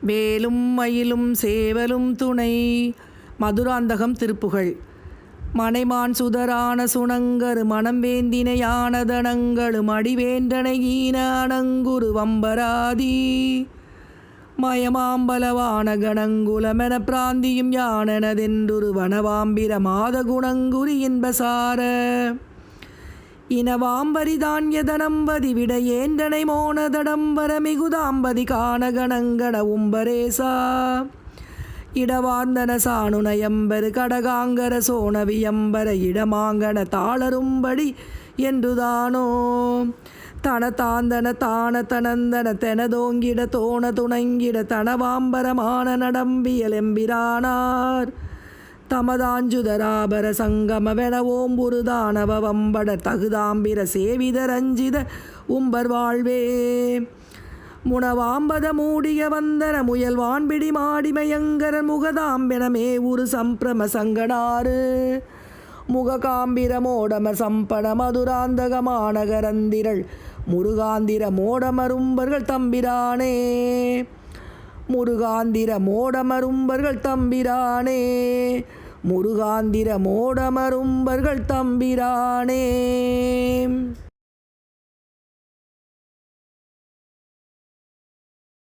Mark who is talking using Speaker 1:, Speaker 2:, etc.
Speaker 1: வேலும் மயிலும் சேவலும் துணை. மதுராந்தகம் திருப்புகழ். மனைமான் சுதரான சுணங்கரு மனம் வேந்தினையானதனங்களும் அடிவேந்தனை ஈன அணங்குரு வம்பராதி. மயமாம்பலவான கணங்குலமென பிராந்தியும் யானனதென்றொரு வனவாம்பிர மாத குணங்குரி என்பசார இனவாம்பரிதான்யதனம்பதி விடையேந்தனை மோனதடம்பர மிகுதாம்பதி காணகணங்கட உம்பரேசா. இடவார்ந்தன சாணுனயம்பரு கடகாங்கர சோனவியம்பர இடமாங்கன தாளரும்படி என்றுதானோ. தனதாந்தன தான தனந்தன தெனதோங்கிட தோண துணங்கிட தனவாம்பரமான நடம்பியல் எம்பிரானார். தமதாஞ்சுதராபர சங்கம வெனவோம்புருதானவ வம்பட தகுதாம்பிர சேவித ரஞ்சித உம்பர் வாழ்வே. முனவாம்பத மூடிய வந்தன முயல் வான்பிடி மாடிமயங்கர முகதாம்பெனமே உரு சம்பிரம சங்கடாறு. முககாம்பிர மோடம சம்பன மதுராந்தக மாநகரந்திரள் முருகாந்திர மோடமரும்பர்கள் தம்பிரானே. முருகாந்திர மோடமரும்பர்கள் தம்பிரானே. முருகாந்திர மோடமரும்பர்கள் தம்பிரானே.